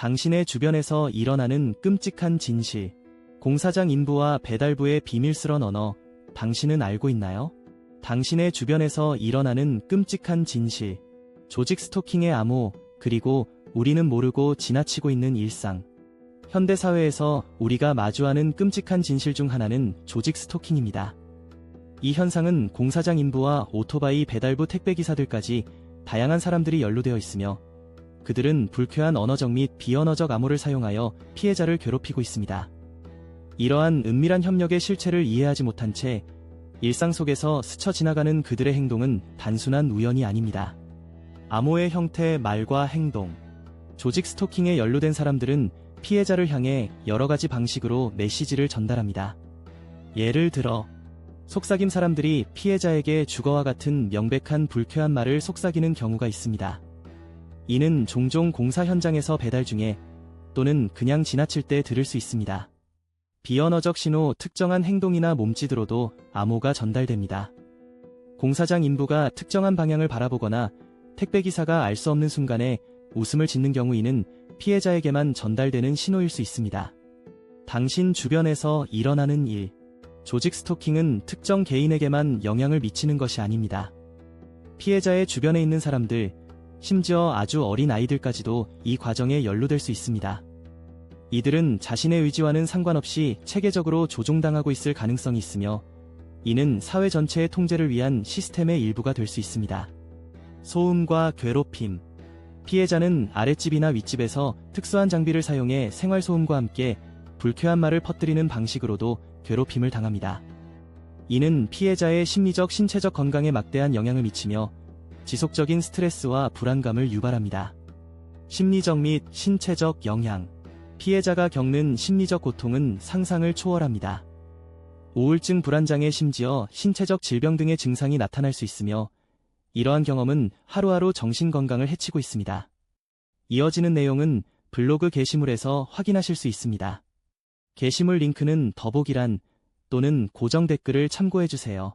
당신의 주변에서 일어나는 끔찍한 진실. 공사장 인부와 배달부의 비밀스런 언어, 당신은 알고 있나요? 당신의 주변에서 일어나는 끔찍한 진실. 조직 스토킹의 암호, 그리고 우리는 모르고 지나치고 있는 일상. 현대사회에서 우리가 마주하는 끔찍한 진실 중 하나는 조직 스토킹입니다. 이 현상은 공사장 인부와 오토바이 배달부 택배기사들까지 다양한 사람들이 연루되어 있으며 그들은 불쾌한 언어적 및 비언어적 암호를 사용하여 피해자를 괴롭히고 있습니다. 이러한 은밀한 협력의 실체를 이해하지 못한 채 일상 속에서 스쳐 지나가는 그들의 행동은 단순한 우연이 아닙니다. 암호의 형태, 말과 행동. 조직 스토킹에 연루된 사람들은 피해자를 향해 여러 가지 방식으로 메시지를 전달합니다. 예를 들어, 속삭임 사람들이 피해자에게 주거와 같은 명백한 불쾌한 말을 속삭이는 경우가 있습니다. 이는 종종 공사 현장에서 배달 중에 또는 그냥 지나칠 때 들을 수 있습니다. 비언어적 신호 특정한 행동이나 몸짓으로도 암호가 전달됩니다. 공사장 인부가 특정한 방향을 바라보거나 택배기사가 알 수 없는 순간에 웃음을 짓는 경우에는 피해자에게만 전달되는 신호일 수 있습니다. 당신 주변에서 일어나는 일. 조직 스토킹은 특정 개인에게만 영향을 미치는 것이 아닙니다. 피해자의 주변에 있는 사람들, 심지어 아주 어린 아이들까지도 이 과정에 연루될 수 있습니다. 이들은 자신의 의지와는 상관없이 체계적으로 조종당하고 있을 가능성이 있으며 이는 사회 전체의 통제를 위한 시스템의 일부가 될 수 있습니다. 소음과 괴롭힘. 피해자는 아랫집이나 윗집에서 특수한 장비를 사용해 생활소음과 함께 불쾌한 말을 퍼뜨리는 방식으로도 괴롭힘을 당합니다. 이는 피해자의 심리적, 신체적 건강에 막대한 영향을 미치며 지속적인 스트레스와 불안감을 유발합니다. 심리적 및 신체적 영향. 피해자가 겪는 심리적 고통은 상상을 초월합니다. 우울증 불안장애 심지어 신체적 질병 등의 증상이 나타날 수 있으며 이러한 경험은 하루하루 정신건강을 해치고 있습니다. 이어지는 내용은 블로그 게시물에서 확인하실 수 있습니다. 게시물 링크는 더보기란 또는 고정 댓글을 참고해주세요.